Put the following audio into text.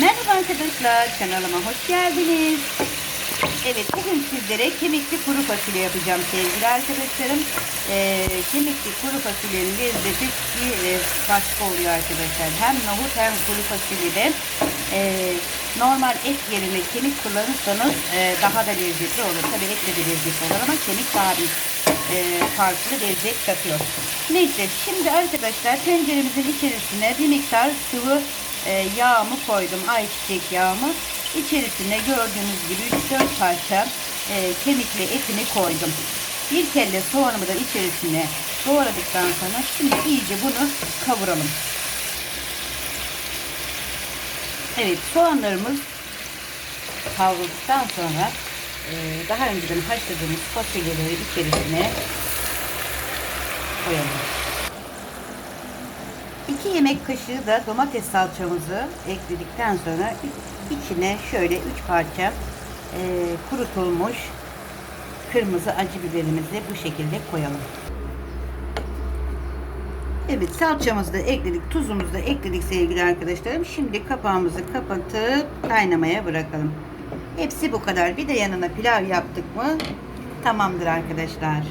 Merhaba arkadaşlar, kanalıma hoş geldiniz. Evet, bugün sizlere kemikli kuru fasulye yapacağım sevgili arkadaşlarım. Ee, kemikli kuru fasulyenin lezzeti bir e, başka oluyor arkadaşlar. Hem nohut hem kuru fasulyede e, normal et yerine kemik kullanırsanız e, daha da lezzetli olur. Tabii etle de lezzetli olur ama kemik daha bir e, farklı lezzet katıyor. Neyse, şimdi arkadaşlar tenceremizin içerisine bir miktar sıvı e, yağımı koydum. Ayçiçek yağımı. İçerisine gördüğünüz gibi 3-4 parça e, kemikli etini koydum. Bir kelle soğanımı da içerisine doğradıktan sonra şimdi iyice bunu kavuralım. Evet soğanlarımız kavrulduktan sonra e, daha önceden haşladığımız fasulyeleri içerisine koyalım. 2 yemek kaşığı da domates salçamızı ekledikten sonra içine şöyle 3 parça e, kurutulmuş kırmızı acı biberimizi bu şekilde koyalım. Evet salçamızı da ekledik, tuzumuzu da ekledik sevgili arkadaşlarım. Şimdi kapağımızı kapatıp kaynamaya bırakalım. Hepsi bu kadar. Bir de yanına pilav yaptık mı tamamdır arkadaşlar.